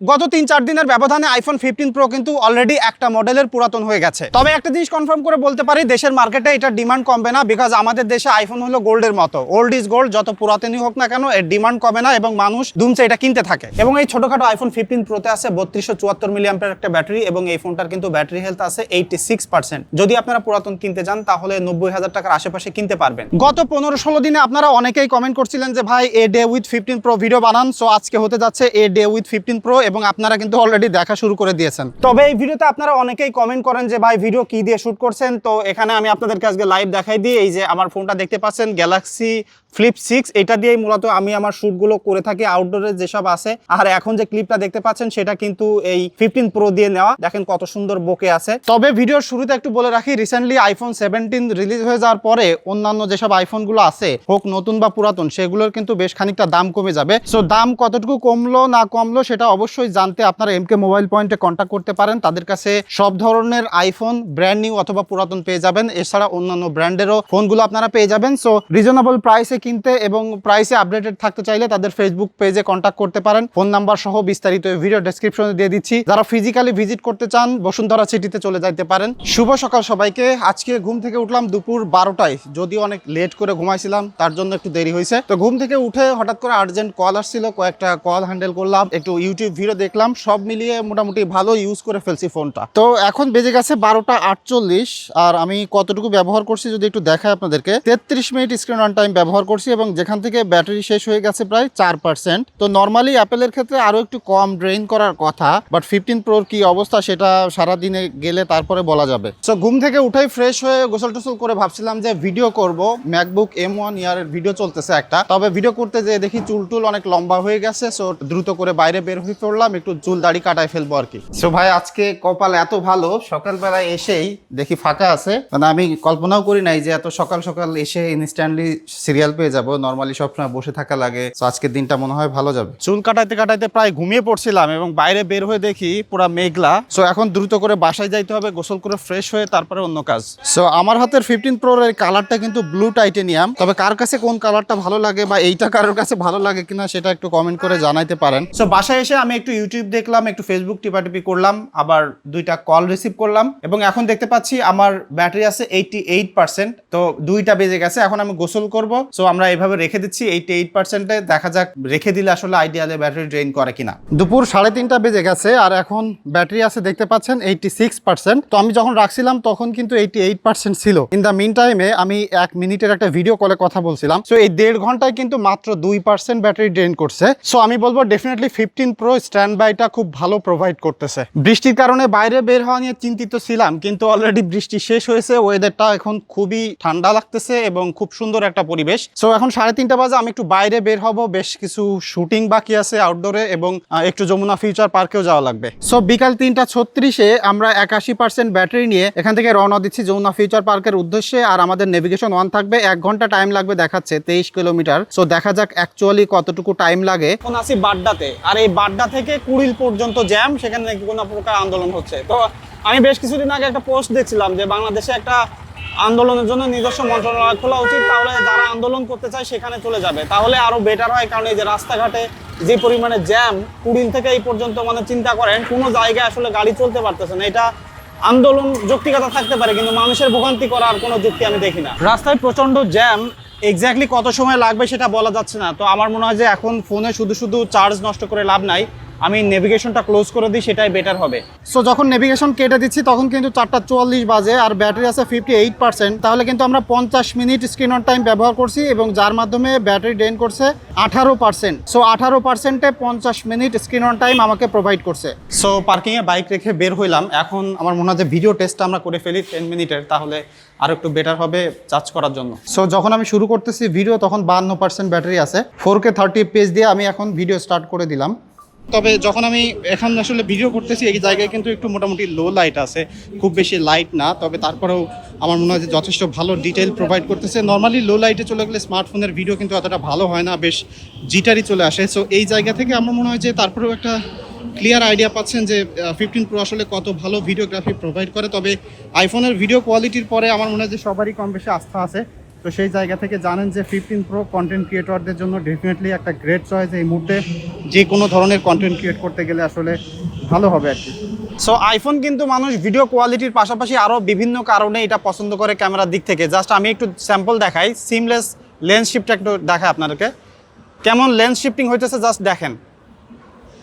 গত তিন চার দিনের ব্যবধানে আইফোন ফিফটিন প্রো কিন্তু অলরেডি একটা মডেলের পুরাতন হয়ে গেছে। তবে একটা জিনিস কনফার্ম করে বলতে পারি, দেশের মার্কেটে এটা ডিমান্ড কমবে না বিকজ আমাদের দেশে আইফোন হলো গোল্ডের মতো। ওল্ড ইজ গোল্ড যত পুরাতনই হোক না কেন, এর ডিমান্ড কমে না এবং মানুষ দুমছে এটা কিনতে থাকে। এবং এই ছোটখাটো আইফোন ফিফটিন প্রোতে আছে বত্রিশশো চুয়াত্তর মিলিয়াম্পের একটা ব্যাটারি এবং এই ফোনটার কিন্তু ব্যাটারি হেলথ আছে এইটি সিক্স পার্সেন্ট যদি আপনারা পুরাতন কিনতে যান, তাহলে নব্বই হাজার টাকার আশেপাশে কিনতে পারবেন। গত পনেরো ষোলো দিনে আপনারা অনেকেই কমেন্ট করছিলেন যে, ভাই a day with fifteen pro video বানান। সো আজকে হতে যাচ্ছে a day with fifteen pro এবং আপনারা কিন্তু অলরেডি দেখা শুরু করে দিয়েছেন। তবে এই ভিডিওতে আপনারা অনেকেই কমেন্ট করেন যে, ভাই ভিডিও কি দিয়ে শুট করছেন? তো এখানে আমি আপনাদেরকে আজকে লাইভ দেখাই দিই। এই যে আমার ফোনটা দেখতে পাচ্ছেন গ্যালাক্সি ফ্লিপ সিক্স এটা দিয়েই মূলত আমি আমার শ্যুটগুলো করে থাকি আউটডোরে যেসব আছে। আর এখন যে ক্লিপটা দেখতে পাচ্ছেন, সেটা কিন্তু এই ফিফটিন প্রো দিয়ে নেওয়া। দেখেন কত সুন্দর বোকে আছে। তবে ভিডিওর শুরুতে একটু বলে রাখি রিসেন্টলি আইফোন সেভেন্টিন রিলিজ হয়ে যাওয়ার পরে অন্যান্য যেসব আইফোনগুলো আছে, হোক নতুন বা পুরাতন, সেগুলোর কিন্তু বেশ খানিকটা দাম কমে যাবে। সো দাম কতটুকু কমলো না কমলো সেটা অবশ্যই জানতে আপনারা এমকে মোবাইল পয়েন্টে কন্ট্যাক্ট করতে পারেন। তাদের কাছে সব ধরনের আইফোন ব্র্যান্ড নিউ অথবা পুরাতন পেয়ে যাবেন। এছাড়া অন্যান্য ব্র্যান্ডেরও ফোনগুলো আপনারা পেয়ে যাবেন। সো রিজনেবল প্রাইসে কিনতে এবং প্রাইসে আপডেটেড থাকতে চাইলে তাদের ফেসবুক পেজে কন্ট্যাক্ট করতে পারেন। ফোন নাম্বার সহ বিস্তারিত ভিডিও ডেসক্রিপশনে দিয়ে দিচ্ছি। যারা ফিজিক্যালি ভিজিট করতে চান, বসুন্ধরা সিটিতে চলে যাইতে পারেন। শুভ সকাল সবাইকে। আজকে ঘুম থেকে উঠলাম দুপুর বারোটায়। যদিও অনেক লেট করে ঘুমাইছিলাম, তার জন্য একটু দেরি হয়েছে। তো ঘুম থেকে উঠে হঠাৎ করে আর্জেন্ট কল আসছিল, কয়েকটা কল হ্যান্ডেল করলাম, একটু ইউটিউব ভিডিও দেখলাম, সব মিলিয়ে মোটামুটি ভালো ইউজ করে ফেলছি ফোনটা তো এখন বেজে গেছে বারোটা আটচল্লিশ, আর আমি কতটুকু ব্যবহার করছি যদি একটু দেখাই আপনাদেরকে। তেত্রিশ মিনিট স্ক্রিন অন টাইম ব্যবহার করছি এবং যেখান থেকে ব্যাটারি শেষ হয়ে গেছে প্রায় চার পার্সেন্ট তো নর্মালি অ্যাপেলের ক্ষেত্রে আরও একটু কম ড্রেইন করার কথা বাট ফিফটিন প্রোর কি অবস্থা সেটা সারা দিনে গেলে তারপরে বলা যাবে। সো ঘুম থেকে উঠেই ফ্রেশ হয়ে গোসল টোসল করে ভাবছিলাম যে ভিডিও করব। ম্যাকবুক এম ওয়ান ইয়ারের ভিডিও চলতেছে একটা। তবে ভিডিও করতে যে দেখি চুল টুল অনেক লম্বা হয়ে গেছে সো দ্রুত করে বাইরে বের হয়ে পড়লাম, একটু চুল দাড়ি কাটায় ফেলব আর কি। সো ভাই, আজকে কপাল এত ভালো, সকালবেলায় এসেই দেখি ফাঁকা আছে। মানে আমি কল্পনাও করি নাই যে এত সকাল সকাল এসে ইনস্ট্যান্টলি সিরিয়াল পেয়ে যাব। নর্মালি সবসময় বসে থাকা লাগে। তো আজকের দিনটা মনে হয় ভালো যাবে। চুল কাটাইতে কাটাইতে প্রায় ঘুমিয়ে পড়ছিলাম এবং বাইরে বের হয়ে দেখি পুরা মেঘলা। সো এখন দ্রুত করে বাসায় যাইতে হবে গোসল করে ফ্রেশ হয়ে তারপরে অন্য কাজ। সো আমার হাতের ফিফটিন প্রোর এর কালারটা কিন্তু ব্লু টাইটেনিয়াম তবে কার কাছে কোন কালারটা ভালো লাগে বা এইটা কারোর কাছে ভালো লাগে কিনা সেটা একটু কমেন্ট করে জানাইতে পারেন। সো বাসায় এসে আমি একটু ইউটিউব দেখলাম একটু ফেসবুক টিপাটিপি করলাম আবার দুইটা কল রিসিভ করলাম এবং এখন দেখতে পাচ্ছি আমার ব্যাটারি আছে এইটি এইট পার্সেন্ট তো দুইটা বেজে গেছে এখন আমি গোসল করব। সো আমরা এভাবে রেখে দিচ্ছি, এইটি এইট পার্সেন্টে দেখা যাক, রেখে দিলে আসলে আইডিয়ালে ব্যাটারি ড্রেন করে কিনা। দুপুর সাড়ে তিনটা বেজে গেছে আর এখন ব্যাটারি আছে, দেখতে পাচ্ছেন এইটি সিক্স পার্সেন্ট তো আমি যখন রাখছিলাম, তখন কিন্তু এইটি এইট পার্সেন্ট ছিল। ইন দ্য মিন টাইমে আমি এক মিনিটের একটা ভিডিও কলে কথা বলছিলাম। সো এই দেড় ঘন্টায় কিন্তু মাত্র দুই পার্সেন্ট ব্যাটারি ড্রেন করছে। সো আমি বলব ডেফিনেটলি ফিফটিন প্রো স্ট্যান্ড বাইটা খুব ভালো প্রোভাইড করতেছে। বৃষ্টির কারণে বাইরে বের হওয়া নিয়ে চিন্তিত ছিলাম, কিন্তু অলরেডি বৃষ্টি শেষ হয়েছে। ওয়েদারটা এখন খুবই ঠান্ডা লাগতেছে এবং খুব সুন্দর একটা পরিবেশ। সো এখন সাড়ে তিনটা বাজে, আমি একটু বাইরে বের হব। বেশ কিছু শুটিং বাকি আছে আউটডোরে এবং একটু যমুনা ফিউচার পার্কেও যাওয়া লাগবে। সো বিকাল তিনটা ছত্রিশে আমরা একাশি পার্সেন্ট ব্যাটারি নিয়ে এখান থেকে রওনা দিচ্ছি যমুনা ফিউচার পার্কের উদ্দেশ্যে। আর আমাদের নেভিগেশন ওয়ান থাকবে। এক ঘণ্টা টাইম লাগবে দেখাচ্ছে, তেইশ কিলোমিটার। সো দেখা যাক অ্যাকচুয়ালি কতটুকু টাইম লাগে। এখন আসি বাড্ডাতে। আর এই বাড্ডা থেকে কুড়িল পর্যন্ত জ্যাম সেখানে কোনো প্রকার আন্দোলন হচ্ছে। তো, আমি বেশ কিছুদিন আগে একটা পোস্ট দেখছিলাম যে বাংলাদেশে একটা আন্দোলনের জন্য নিজস্ব মন্ত্রণালয় খোলা উচিত। তাহলে যারা আন্দোলন করতে চায় সেখানে চলে যাবে। তাহলে আরও বেটার হয়। কারণ এই যে রাস্তাঘাটে যে পরিমাণে জ্যাম কুড়িল থেকে এই পর্যন্ত মানে চিন্তা করেন, কোনো জায়গায় আসলে গাড়ি চলতে পারতেছে না। এটা আন্দোলন যৌক্তিকতা থাকতে পারে, কিন্তু মানুষের ভোগান্তি করার কোনো যুক্তি আমি দেখি না। রাস্তায় প্রচণ্ড জ্যাম এক্স্যাক্টলি কত সময় লাগবে সেটা বলা যাচ্ছে না। তো আমার মনে হয় যে এখন ফোনে শুধু শুধু চার্জ নষ্ট করে লাভ নাই। আমি নেভিগেশনটা ক্লোজ করে দিই সেটাই বেটার হবে। সো যখন নেভিগেশন কেটে দিচ্ছি তখন কিন্তু চারটা চুয়াল্লিশ বাজে আর ব্যাটারি আছে ফিফটি এইট পার্সেন্ট তাহলে কিন্তু আমরা পঞ্চাশ মিনিট স্ক্রিন অন টাইম ব্যবহার করছি এবং যার মাধ্যমে ব্যাটারি ড্রেন করছে আঠারো পার্সেন্ট সো আঠারো পার্সেন্টে পঞ্চাশ মিনিট স্ক্রিন অন টাইম আমাকে প্রোভাইড করছে। সো পার্কিংয়ে বাইক রেখে বের হইলাম। এখন আমার মনে হয় যে ভিডিও টেস্টটা আমরা করে ফেলি টেন মিনিটের তাহলে আর একটু বেটার হবে চার্জ করার জন্য। সো যখন আমি শুরু করতেছি ভিডিও তখন বাহান্ন পার্সেন্ট ব্যাটারি আছে। ফোর কে থার্টি পেজ দিয়ে আমি এখন ভিডিও স্টার্ট করে দিলাম। তবে যখন আমি এখন আসলে ভিডিও করতেছি, এই জায়গায় কিন্তু একটু মোটামুটি লো লাইট আছে। খুব বেশি লাইট না, তবে তারপরেও আমার মনে হয় যে যথেষ্ট ভালো ডিটেল প্রোভাইড করতেছে। নর্মালি লো লাইটে চলে গেলে স্মার্টফোনের ভিডিও কিন্তু এতটা ভালো হয় না, বেশ জিটারই চলে আসে। সো এই জায়গা থেকে আমার মনে হয় যে তারপরেও একটা ক্লিয়ার আইডিয়া পাচ্ছেন যে ফিফটিন প্রো আসলে কত ভালো ভিডিওগ্রাফি প্রোভাইড করে। তবে আইফোনের ভিডিও কোয়ালিটির পরে আমার মনে হয় যে সবারই কম বেশি আস্থা আছে। তো সেই জায়গা থেকে জানেন যে ফিফটিন প্রো কন্টেন্ট ক্রিয়েটরদের জন্য ডেফিনেটলি একটা গ্রেট চয়েস এই মুহূর্তে। যে কোনো ধরনের কন্টেন্ট ক্রিয়েট করতে গেলে আসলে ভালো হবে আর কি। সো আইফোন কিন্তু মানুষ ভিডিও কোয়ালিটির পাশাপাশি আরও বিভিন্ন কারণে এটা পছন্দ করে ক্যামেরার দিক থেকে। জাস্ট আমি একটু স্যাম্পল দেখাই সিমলেস লেন্স শিফট একটু দেখাই আপনাদেরকে। কেমন লেন্স শিফটিং হইতেছে জাস্ট দেখেন।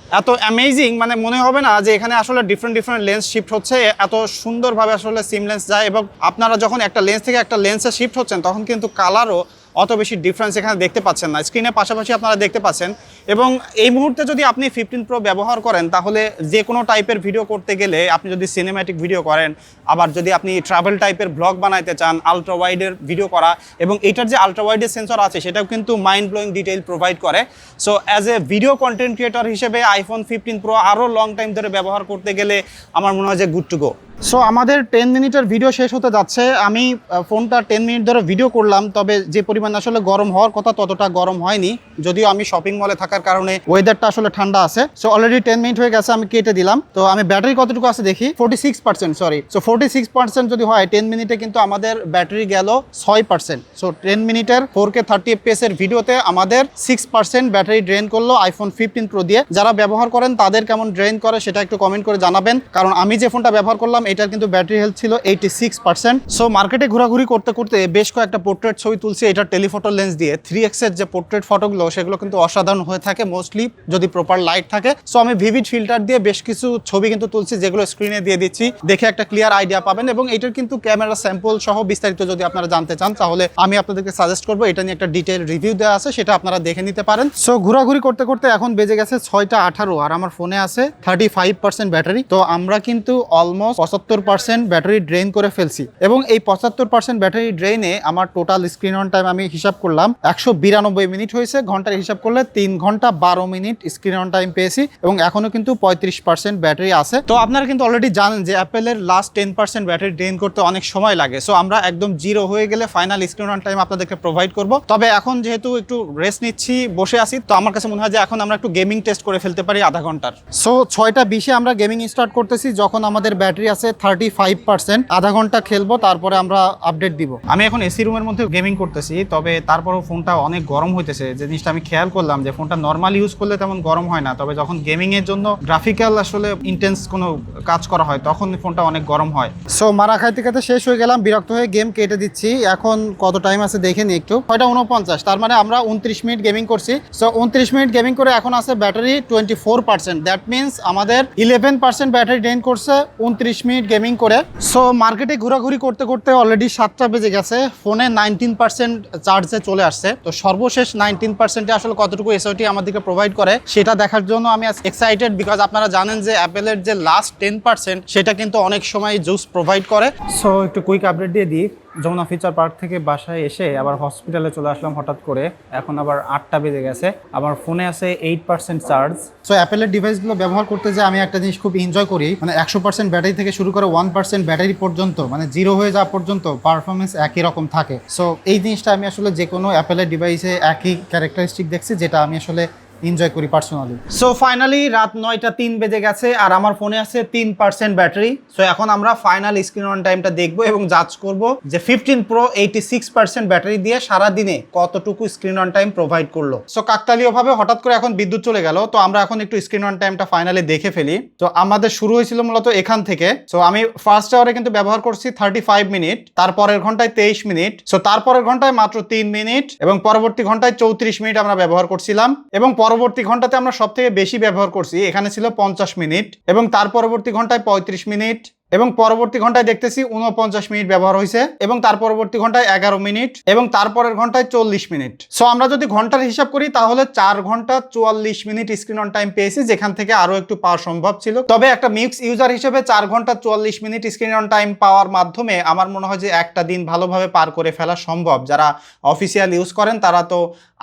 এত অ্যামেজিং মানে মনে হবে না যে এখানে আসলে ডিফারেন্ট ডিফারেন্ট লেন্স শিফট হচ্ছে, এত সুন্দরভাবে আসলে সিম লেন্স যায় এবং আপনারা যখন একটা লেন্স থেকে একটা লেন্সে শিফট হচ্ছেন, তখন কিন্তু কালারও অত বেশি ডিফারেন্স এখানে দেখতে পাচ্ছেন না। স্ক্রিনের পাশাপাশি আপনারা দেখতে পাচ্ছেন এবং এই মুহূর্তে যদি আপনি ফিফটিন প্রো ব্যবহার করেন, তাহলে যে কোনো টাইপের ভিডিও করতে গেলে আপনি যদি সিনেম্যাটিক ভিডিও করেন, আবার যদি আপনি ট্রাভেল টাইপের ব্লগ বানাইতে চান আলট্রা ওয়াইডের ভিডিও করা, এবং এটার যে আলট্রা ওয়াইডের সেন্সর আছে, সেটাও কিন্তু মাইন্ড ব্লোয়িং ডিটেইল প্রোভাইড করে। So as a video content creator হিসেবে আইফোন ফিফটিন প্রো আরও লং টাইম ধরে ব্যবহার করতে গেলে আমার মনে হয় যে গুড টু গো সো আমাদের টেন মিনিটের ভিডিও শেষ হতে যাচ্ছে। আমি ফোনটা টেন মিনিট ধরে ভিডিও করলাম, তবে যে পরিমাণ আসলে গরম হওয়ার কথা ততটা গরম হয়নি। যদিও আমি শপিং মলে থাকার কারণে ওয়েদারটা আসলে ঠান্ডা আছে। সো অলরেডি টেন মিনিট হয়ে গেছে, আমি কেটে দিলাম। তো, আমি ব্যাটারি কতটুকু আছে দেখি? Forty six percent sorry so forty six percent যদি হয় টেন মিনিটে কিন্তু আমাদের ব্যাটারি গেল ছয় পার্সেন্ট সো টেন মিনিটের ফোর কে থার্টি এফপিএস এর ভিডিওতে আমাদের সিক্স পার্সেন্ট ব্যাটারি ড্রেন করল আইফোন ফিফটিন প্রো দিয়ে। যারা ব্যবহার করেন, তাদের কেমন ড্রেন করে সেটা একটু কমেন্ট করে জানাবেন। কারণ, আমি যে ফোনটা ব্যবহার করলাম, এটার কিন্তু ব্যাটারি হেলথ ছিল এইটি সিক্স পার্সেন্ট সো মার্কেটে ঘোরাঘুরি করতে করতে বেশ কয়েকটা পোর্ট্রেট ছবি তুলছি। এটার টেলিফটো লেন্স দিয়ে। থ্রি এক্সের যে পোর্ট্রেট ফটোগুলো সেগুলো কিন্তু অসাধারণ হয়ে থাকে মোস্টলি যদি প্রপার লাইট থাকে। সো আমি ভিভিড ফিল্টার দিয়ে বেশ কিছু ছবি কিন্তু তুলছি, যেগুলো স্ক্রিনে দিয়ে দিচ্ছি। দেখে একটা ক্লিয়ার আইডিয়া পাবেন এবং এটার কিন্তু ক্যামেরা স্যাম্পল সহ বিস্তারিত যদি আপনারা জানতে চান, তাহলে আমি আপনাদেরকে সাজেস্ট করব, এটা নিয়ে একটা ডিটেল রিভিউ দেওয়া আছে, সেটা আপনারা দেখে নিতে পারেন। সো ঘোরাঘুরি করতে করতে এখন বেজে গেছে ছয়টা আঠারো, আর আমার ফোনে আছে থার্টি ফাইভ পার্সেন্ট ব্যাটারি তো আমরা কিন্তু অলমোস্ট পঁচাত্তর পার্সেন্ট ব্যাটারি ড্রেন করে ফেলছি এবং এই পঁচাত্তর পার্সেন্ট ব্যাটারি ড্রেনে আমার টোটাল স্ক্রিন অন টাইম আমি হিসাব করলাম, একশো বিরানব্বই মিনিট হয়েছে, ঘণ্টার হিসাব করলে তিন ঘণ্টা বারো মিনিট স্ক্রিন অন টাইম পেয়েছি এবং এখনও কিন্তু পঁয়ত্রিশ পার্সেন্ট ব্যাটারি আছে। তো আপনারা কিন্তু অলরেডি জানেন যে অ্যাপেলের last ten percent battery drain করতে অনেক সময় লাগে। সো আমরা একদম জিরো হয়ে গেলে ফাইনাল স্ক্রিন অন টাইম আপনাদেরকে প্রোভাইড করব। তবে এখন যেহেতু একটু রেস্ট নিচ্ছি, বসে আছি, তো আমার কাছে মনে হয় যে এখন আমরা একটু গেমিং টেস্ট করে ফেলতে পারি আধা ঘণ্টার। সো ছয়টা বিশে আমরা গেমিং স্টার্ট করতেছি, যখন আমাদের ব্যাটারি আছে থার্টি ফাইভ পার্সেন্ট আধা ঘণ্টা খেলব, তারপরে আমরা আপডেট দিব। আমি এখন এসি রুমের মধ্যে গেমিং করতেছি, তবে তারপরেও ফোনটা অনেক গরম হইতেছে। যে জিনিসটা আমি খেয়াল করলাম যে ফোনটা নর্মাল ইউজ করলে তেমন গরম হয় না। তবে যখন গেমিং এর জন্য গ্রাফিক্যাল আসলে ইন্টেন্স কোনো কাজ করা হয়, তখন ফোনটা অনেক গরম হয়। সো মারা খাইতে খাইতে শেষ হয়ে গেলাম, বিরক্ত হয়ে গেম কেটে দিচ্ছি। এখন কত টাইম আছে দেখে নি একটু। ছয়টা উনপঞ্চাশ, তার মানে আমরা উনত্রিশ মিনিট গেমিং করছি। সো উনত্রিশ মিনিট গেমিং করে এখন আছে battery twenty four percent that means আমাদের ইলেভেন পার্সেন্ট ব্যাটারি ড্রেন করছে উনত্রিশ মিনিট গেমিং করে। সো মার্কেটে ঘোরাঘুরি করতে করতে অলরেডি সাতটা বেজে গেছে। ফোনে নাইনটিন পার্সেন্ট চার্জে চলে আসছে। তো সর্বশেষ নাইনটিন পার্সেন্টে আসলে কতটুকু এসওটি আমাদেরকে প্রোভাইড করে, সেটা দেখার জন্য আমি এক্সাইটেড বিকজ আপনারা জানেন যে অ্যাপেলের যে লাস্ট টেন পার্সেন্ট সেটা কিন্তু অনেক সময় জুস প্রোভাইড করে। সো একটু কুইক আপডেট দিয়ে দিই। যমুনা ফিচার পার্ক থেকে বাসায় এসে আবার হসপিটালে চলে আসলাম হঠাৎ করে। এখন আবার আটটা বেজে গেছে। আমার ফোনে আছে এইট পার্সেন্ট চার্জ সো অ্যাপেলের ডিভাইসগুলো ব্যবহার করতে যে আমি একটা জিনিস খুব এনজয় করি। মানে একশো পার্সেন্ট ব্যাটারি থেকে শুরু করে ওয়ান পার্সেন্ট ব্যাটারি পর্যন্ত মানে জিরো হয়ে যাওয়া পর্যন্ত পারফরমেন্স একই রকম থাকে। সো এই জিনিসটা আমি আসলে যে কোনো অ্যাপেলের ডিভাইসে একই ক্যারেক্টারিস্টিক দেখছি, যেটা আমি আসলে এনজয় করি পার্সোনালি সো ফাইনালি রাত নয়টা তিন বেজে গেছে আর আমার ফোনে আছে তিন পার্সেন্ট ব্যাটারি সো এখন আমরা ফাইনাল স্ক্রিন অন টাইমটা দেখব এবং জাজ করব যে fifteen pro eighty six percent battery দিয়ে সারাদিনে কতটুকু স্ক্রিন অন টাইম প্রোভাইড করল। সো কাকতালীয় ভাবে হঠাৎ করে এখন বিদ্যুৎ চলে গেল। তো আমরা এখন একটু স্ক্রিন অন টাইমটা ফাইনালি দেখে ফেলি। তো আমাদের শুরু হয়েছিল মূলত এখান থেকে। সো আমি ফার্স্ট আওয়ারে কিন্তু ব্যবহার করছি থার্টি ফাইভ মিনিট তারপরের ঘন্টায় তেইশ মিনিট সো তারপরের ঘন্টায় মাত্র তিন মিনিট এবং পরবর্তী ঘন্টায় চৌত্রিশ মিনিট আমরা ব্যবহার করছিলাম, এবং পরবর্তী ঘন্টাতে আমরা সব থেকে বেশি ব্যবহার করছি। এখানে ছিল পঞ্চাশ মিনিট এবং তার পরবর্তী ঘন্টায় পঁয়ত্রিশ মিনিট। এবং পরবর্তী ঘন্টায় দেখতেছি উনপঞ্চাশ মিনিট ব্যবহার হয়েছে এবং তার পরবর্তী ঘন্টায় এগারো মিনিট এবং তারপরের ঘন্টায় চল্লিশ মিনিট। সো আমরা যদি ঘণ্টার হিসাব করি, তাহলে চার ঘণ্টা চুয়াল্লিশ মিনিট স্ক্রিন অন টাইম পেয়েছি, যেখান থেকে আরও একটু পাওয়া সম্ভব ছিল। তবে একটা মিক্স ইউজার হিসেবে চার ঘণ্টা চুয়াল্লিশ মিনিট স্ক্রিন অন টাইম পাওয়ার মাধ্যমে আমার মনে হয় যে একটা দিন ভালোভাবে পার করে ফেলা সম্ভব। যারা অফিসিয়াল ইউজ করেন, তারা তো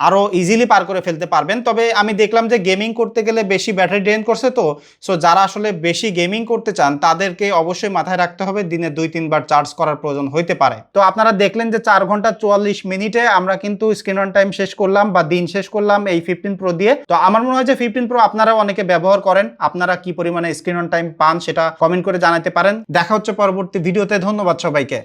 আরও ইজিলি পার করে ফেলতে পারবেন। তবে আমি দেখলাম যে গেমিং করতে গেলে বেশি ব্যাটারি ড্রেন করছে তো। সো যারা আসলে বেশি গেমিং করতে চান, তাদেরকে অবশ্যই মাথায় রাখতে হবে, দিনে দুই, তিনবার চার্জ করার প্রয়োজন হইতে পারে। তো আপনারা দেখলেন যে চার ঘণ্টা চুয়াল্লিশ মিনিটে আমরা কিন্তু স্ক্রিন অন টাইম শেষ করলাম বা দিন শেষ করলাম এই ফিফটিন প্রো দিয়ে। তো আমার মনে হয় যে ফিফটিন প্রো আপনারা অনেকে ব্যবহার করেন, আপনারা কি পরিমাণে স্ক্রিন অন টাইম পান সেটা কমেন্ট করে জানাতে পারেন। দেখা হচ্ছে পরবর্তী ভিডিওতে ধন্যবাদ সবাইকে।